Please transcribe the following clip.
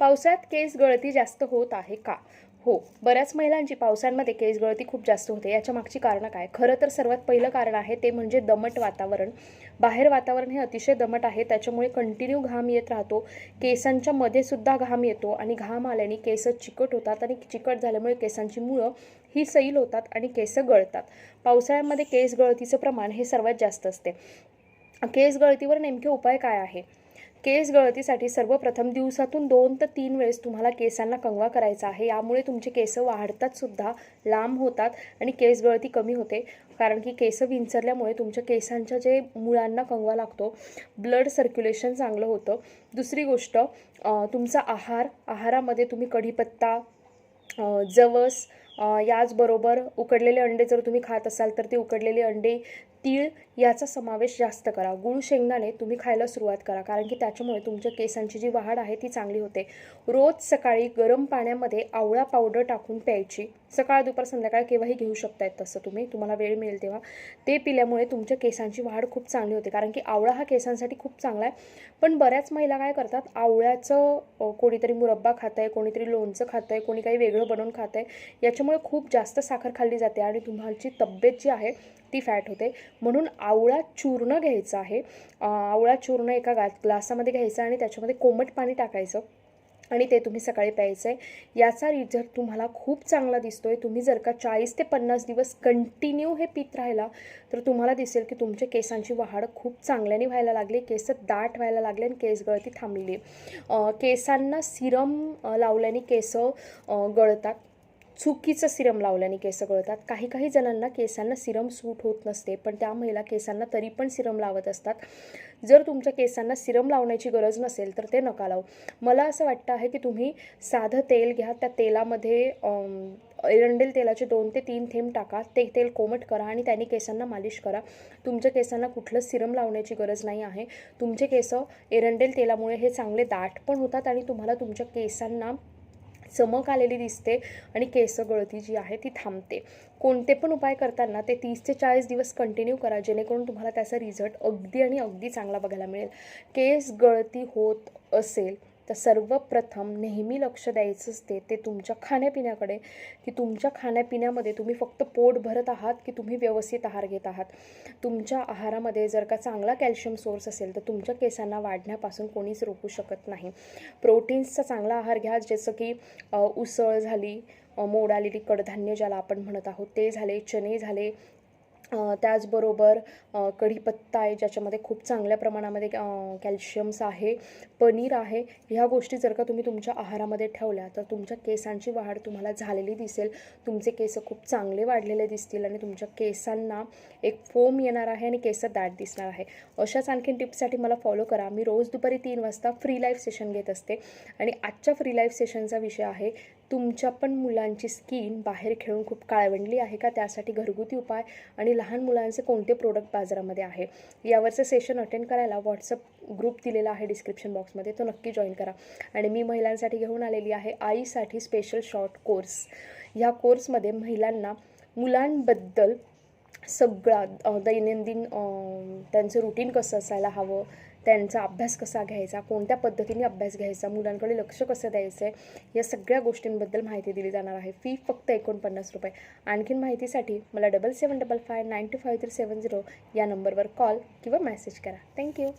पावसात केस गळती जास्त होत आहे का? हो बऱ्याच महिलांची पावसांमध्ये केस गळती खूप जास्त होते. याच्या मागची कारणं काय? खरं तर सर्वात पहिलं कारण आहे ते म्हणजे दमट वातावरण. बाहेर वातावरण हे अतिशय दमट आहे. त्याच्यामुळे कंटिन्यू घाम येत राहतो. केसांच्या मध्ये सुद्धा घाम येतो आणि घाम आल्याने केस चिकट होतात आणि चिकट झाल्यामुळे केसांची मुळं ही सैल होतात आणि केस गळतात. पावसाळ्यामध्ये केस गळतीचं प्रमाण हे सर्वात जास्त असते. केस गळतीवर नेमके उपाय काय आहे? केस गळतीसाठी सर्वप्रथम दिवसातून दोन ते तीन वेळेस तुम्हाला केसांना कंगवा करायचा आहे. यामुळे तुमचे केस वाढतात सुद्धा लांब होतात आणि केस गळती कमी होते. कारण की केस विंचरल्यामुळे तुमच्या केसांच्या जे मुळांना कंगवा लागतो ब्लड सर्क्युलेशन चांगलं होतं. दुसरी गोष्ट तुमचा आहार आहारामध्ये तुम्ही कढीपत्ता जवस याचबरोबर उकडलेले अंडे जर तुम्ही खात असाल तर ते उकडलेले अंडे तीळ याचा समावेश जास्त करा. गुळ शेंगदाणे तुम्ही खायला सुरुवात करा. कारण की त्याच्यामुळे तुमच्या केसांची जी वाढ आहे ती चांगली होते. रोज सकाळी गरम पाण्यामध्ये आवळा पावडर टाकून प्यायची. सकाळ दुपार संध्याकाळ केव्हाही घेऊ शकतायत तसं तुम्ही. तुम्हाला वेळ मिळेल तेव्हा. ते पिल्यामुळे तुमच्या केसांची वाढ खूप चांगली होते. कारण की आवळा हा केसांसाठी खूप चांगला आहे. पण बऱ्याच महिला काय करतात? आवळ्याचं कोणीतरी मुरब्बा खात आहे कोणीतरी लोणचं खात आहे कोणी काही वेगळं बनवून खात आहे याच्यामुळे खूप जास्त साखर खाल्ली जाते आणि तुम्हाची तब्येत जी आहे ती फॅट होते. म्हणून आवळा चूर्ण घ्यायचं आहे. आवळा चूर्ण एका गा ग्लासामध्ये घ्यायचं आणि त्याच्यामध्ये कोमट पाणी टाकायचं आणि ते तुम्ही सकाळी प्यायचं आहे याचा रिझल्ट तुम्हाला खूप चांगला दिसतो आहे तुम्ही जर का चाळीस ते पन्नास दिवस कंटिन्यू हे पित राहिला तर तुम्हाला दिसेल की तुमच्या केसांची वाढ खूप चांगल्याने व्हायला लागली. केस दाट व्हायला लागले आणि केस गळती थांबलेली केसांना सिरम लावल्याने केस गळतात. चुकीचं सिरम लावल्याने केस गळतात. काही काही जणांना केसांना सिरम सूट होत नसते पण त्या महिला केसांना तरी पण सिरम लावत असतात. जर तुमच्या केसांना सिरम लावण्याची गरज नसेल तर ते नका लावू. मला असं वाटतं आहे की तुम्ही साधं तेल घ्या. त्या तेलामध्ये एरंडेल तेलाचे दोन ते तीन थेंब टाका. ते तेल कोमट करा आणि त्याने केसांना मालिश करा. तुमच्या केसांना कुठलं सिरम लावण्याची गरज नाही आहे. तुमचे केस एरंडेल तेलामुळे हे चांगले दाट पण होतात आणि तुम्हाला तुमच्या केसांना चमक आलेली दिसते आणि केस गळती जी आहे ती थांबते. कोणते पण उपाय करताना ते तीस ते चाळीस दिवस कंटिन्यू करा जेणेकरून तुम्हाला त्याचा रिझल्ट अगदी आणि अगदी चांगला बघायला मिळेल. केस गळती होत असेल तर सर्वप्रथम नेहमी लक्ष द्यायचं असते ते तुमच्या खाण्यापिण्याकडे. की तुमच्या खाण्यापिण्यामध्ये तुम्ही फक्त पोट भरत आहात की तुम्ही व्यवस्थित आहार घेत आहात? तुमच्या आहारामध्ये जर का चांगला कॅल्शियम सोर्स असेल तर तुमच्या केसांना वाढण्यापासून कोणीच रोखू शकत नाही. प्रोटीन्सचा चांगला आहार घ्या जसं की उसळ झाली मोडालेली मोड आलेली कडधान्य ज्याला आपण म्हणत आहोत ते झाले चणे झाले त्याचबरोबर कढीपत्ता आहे ज्याच्यामध्ये खूप चांगल्या प्रमाणामध्ये कॅल्शियम्स आहे पनीर आहे ह्या गोष्टी जर का तुम्ही तुमच्या आहारामध्ये ठेवल्या तर तुमच्या केसांची वाढ तुम्हाला झालेली दिसेल. तुमचे केस खूप चांगले वाढलेले दिसतील आणि तुमच्या केसांना एक फोम येणार आहे आणि केस दाट दिसणार आहे. अशाच आणखीन टिप्ससाठी मला फॉलो करा. मी रोज दुपारी तीन वाजता फ्री लाईफ सेशन घेत असते. आणि आजच्या फ्री लाईफ सेशनचा विषय आहे तुमच्या पण मुलांची स्किन बाहेर खेळून खूप काळवंडली आहे का? त्यासाठी घरगुती उपाय आणि लहान मुलांचे कोणते प्रोडक्ट बाजारामध्ये आहे? यावरचं सेशन अटेंड करायला व्हॉट्सअप ग्रुप दिलेला आहे डिस्क्रिप्शन बॉक्समध्ये तो नक्की जॉईन करा. आणि मी महिलांसाठी घेऊन आलेली आहे आईसाठी स्पेशल शॉर्ट कोर्स ह्या कोर्समध्ये महिलांना मुलांबद्दल सगळा दैनंदिन त्यांचं रुटीन कसं असायला हवं त्यांचा अभ्यास कसा घ्यायचा कोणत्या पद्धतीने अभ्यास घ्यायचा मुलांकडे लक्ष कसं द्यायचं आहे या सगळ्या गोष्टींबद्दल माहिती दिली जाणार आहे. फी फक्त एकोणपन्नास रुपये. आणखीन माहितीसाठी मला double seven double five nine two five three seven zero या नंबरवर कॉल किंवा मेसेज करा. थँक्यू